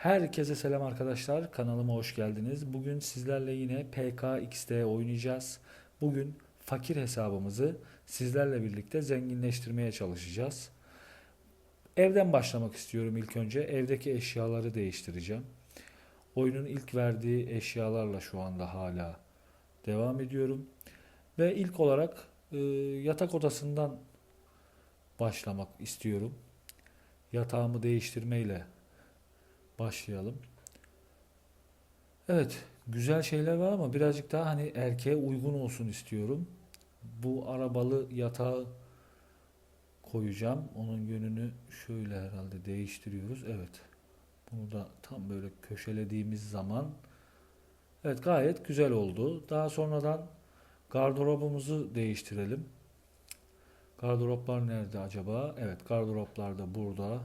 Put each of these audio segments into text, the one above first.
Herkese selam arkadaşlar. Kanalıma hoş geldiniz. Bugün sizlerle yine PKXD oynayacağız. Bugün fakir hesabımızı sizlerle birlikte zenginleştirmeye çalışacağız. Evden başlamak istiyorum ilk önce. Evdeki eşyaları değiştireceğim. Oyunun ilk verdiği eşyalarla şu anda hala devam ediyorum. Ve ilk olarak e, yatak odasından başlamak istiyorum. Yatağımı değiştirmeyle başlayalım. Evet, güzel şeyler var ama birazcık daha hani erkeğe uygun olsun istiyorum. Bu arabalı yatağı koyacağım. Onun yönünü şöyle herhalde değiştiriyoruz. Evet. Bunu da tam böyle köşelediğimiz zaman evet gayet güzel oldu. Daha sonradan gardırobumuzu değiştirelim. Gardıroplar nerede acaba? Evet, gardıroplar da burada.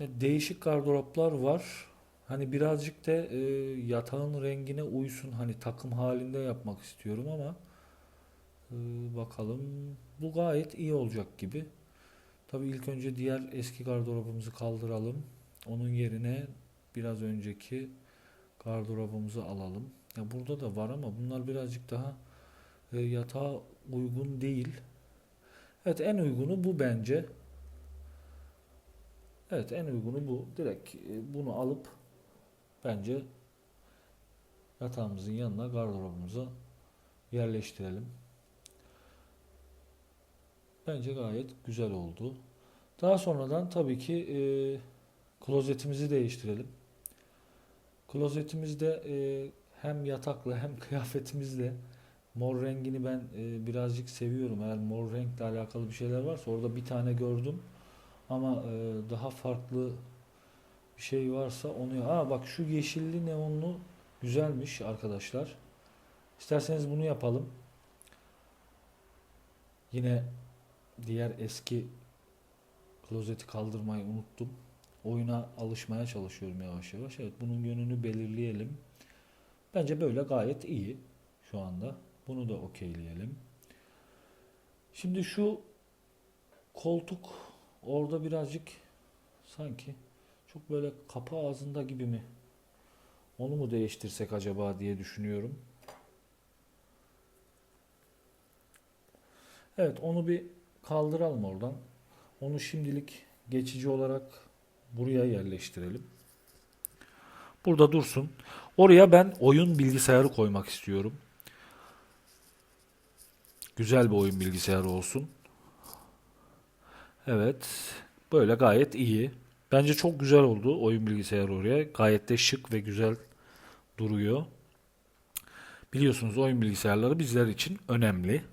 Değişik gardıroplar var. Hani birazcık da e, yatağın rengine uysun. Hani takım halinde yapmak istiyorum ama e, bakalım. Bu gayet iyi olacak gibi. Tabii ilk önce diğer eski gardırobumuzu kaldıralım. Onun yerine biraz önceki gardırobumuzu alalım. Ya burada da var ama bunlar birazcık daha e, yatağa uygun değil. Evet en uygunu bu bence. Evet en uygunu bu. Direkt e, bunu alıp bence yatağımızın yanına gardırobumuza yerleştirelim. Bence gayet güzel oldu. Daha sonradan tabii ki e, klozetimizi değiştirelim. Klozetimizde e, hem yatakla hem kıyafetimizle mor rengini ben e, birazcık seviyorum. Eğer mor renkle alakalı bir şeyler varsa orada bir tane gördüm. Ama e, daha farklı bir şey varsa onu... Aa bak şu yeşilli neonlu güzelmiş arkadaşlar. İsterseniz bunu yapalım. Yine diğer eski klozeti kaldırmayı unuttum. Oyuna alışmaya çalışıyorum yavaş yavaş. Evet bunun yönünü belirleyelim. Bence böyle gayet iyi şu anda. Bunu da okeyleyelim. Şimdi şu koltuk orada birazcık sanki çok böyle kapı ağzında gibi mi? Onu mu değiştirsek acaba diye düşünüyorum. Evet onu bir kaldıralım oradan. Onu şimdilik geçici olarak buraya yerleştirelim. Burada dursun. Oraya ben oyun bilgisayarı koymak istiyorum. Güzel bir oyun bilgisayarı olsun. Evet. Böyle gayet iyi. Bence çok güzel oldu oyun bilgisayarı oraya. Gayet de şık ve güzel duruyor. Biliyorsunuz oyun bilgisayarları bizler için önemli.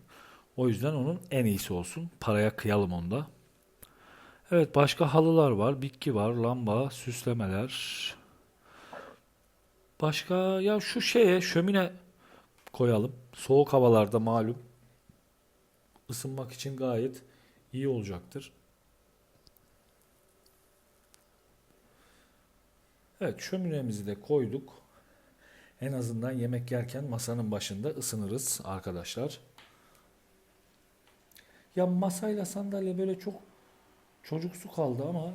O yüzden onun en iyisi olsun. Paraya kıyalım onda. Evet başka halılar var, bitki var, lamba, süslemeler. Başka ya şu şeye şömine koyalım. Soğuk havalarda malum ısınmak için gayet iyi olacaktır. Evet şöminemizi de koyduk. En azından yemek yerken masanın başında ısınırız arkadaşlar. Ya masayla sandalye böyle çok çocuksu kaldı ama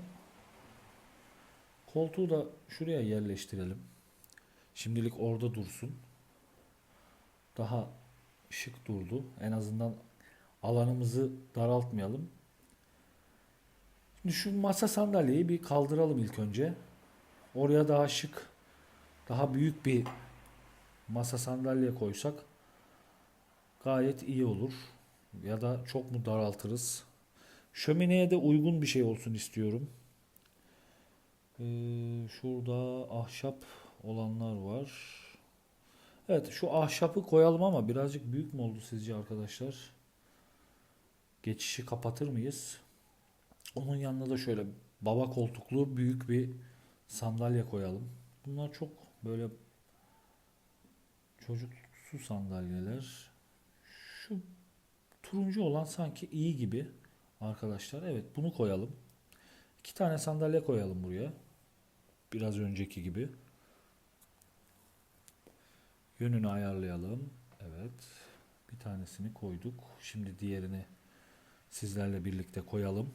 koltuğu da şuraya yerleştirelim. Şimdilik orada dursun. Daha şık durdu. En azından alanımızı daraltmayalım. Şimdi şu masa sandalyeyi bir kaldıralım ilk önce. Oraya daha şık, daha büyük bir masa sandalye koysak gayet iyi olur. Ya da çok mu daraltırız? Şömineye de uygun bir şey olsun istiyorum. Ee, şurada ahşap olanlar var. Evet şu ahşapı koyalım ama birazcık büyük mü oldu sizce arkadaşlar? Geçişi kapatır mıyız? Onun yanına da şöyle baba koltuklu büyük bir sandalye koyalım. Bunlar çok böyle çocuksu sandalyeler. Şu turuncu olan sanki iyi gibi arkadaşlar. Evet bunu koyalım. İki tane sandalye koyalım buraya. Biraz önceki gibi. Yönünü ayarlayalım. Evet. Bir tanesini koyduk. Şimdi diğerini sizlerle birlikte koyalım.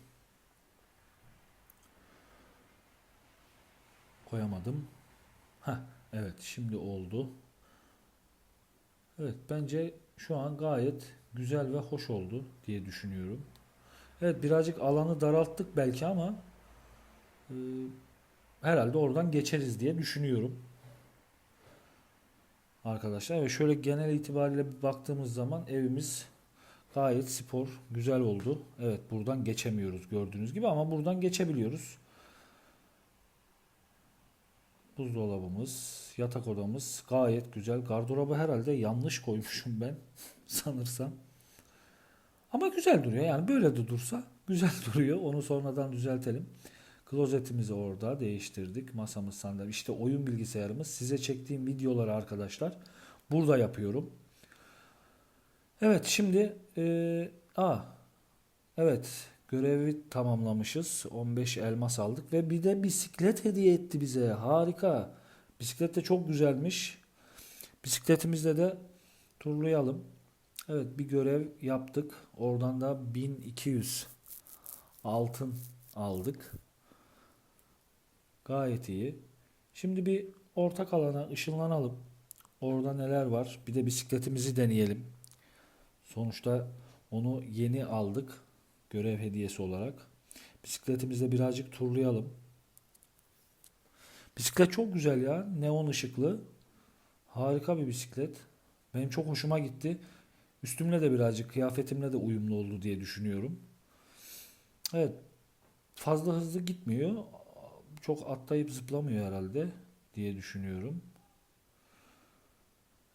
Koyamadım. Heh, evet şimdi oldu. Evet bence şu an gayet güzel ve hoş oldu diye düşünüyorum. Evet birazcık alanı daralttık belki ama e, herhalde oradan geçeriz diye düşünüyorum. Arkadaşlar ve şöyle genel itibariyle bir baktığımız zaman evimiz gayet spor, güzel oldu. Evet buradan geçemiyoruz gördüğünüz gibi ama buradan geçebiliyoruz. Buzdolabımız, yatak odamız gayet güzel. Gardırobı herhalde yanlış koymuşum ben sanırsam. Ama güzel duruyor. Yani böyle de dursa güzel duruyor. Onu sonradan düzeltelim. Klozetimizi orada değiştirdik. Masamız sandalye. İşte oyun bilgisayarımız. Size çektiğim videoları arkadaşlar burada yapıyorum. Evet şimdi eee a evet görevi tamamlamışız. 15 elmas aldık ve bir de bisiklet hediye etti bize. Harika. Bisiklet de çok güzelmiş. Bisikletimizle de turlayalım. Evet bir görev yaptık. Oradan da 1200 altın aldık. Gayet iyi. Şimdi bir ortak alana ışınlanalım. Orada neler var? Bir de bisikletimizi deneyelim. Sonuçta onu yeni aldık. Görev hediyesi olarak. Bisikletimizle birazcık turlayalım. Bisiklet çok güzel ya. Neon ışıklı. Harika bir bisiklet. Benim çok hoşuma gitti. Üstümle de birazcık kıyafetimle de uyumlu oldu diye düşünüyorum. Evet. Fazla hızlı gitmiyor. Çok atlayıp zıplamıyor herhalde diye düşünüyorum.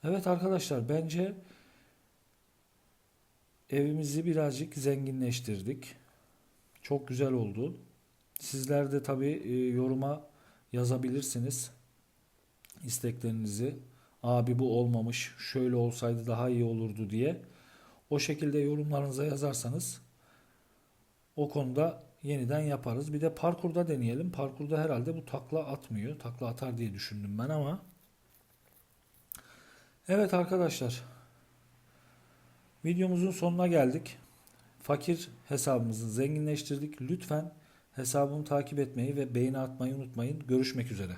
Evet arkadaşlar bence evimizi birazcık zenginleştirdik. Çok güzel oldu. Sizler de tabii e, yoruma yazabilirsiniz isteklerinizi. Abi bu olmamış, şöyle olsaydı daha iyi olurdu diye. O şekilde yorumlarınıza yazarsanız o konuda yeniden yaparız. Bir de parkurda deneyelim. Parkurda herhalde bu takla atmıyor. Takla atar diye düşündüm ben ama. Evet arkadaşlar. Videomuzun sonuna geldik. Fakir hesabımızı zenginleştirdik. Lütfen hesabımı takip etmeyi ve beğeni atmayı unutmayın. Görüşmek üzere.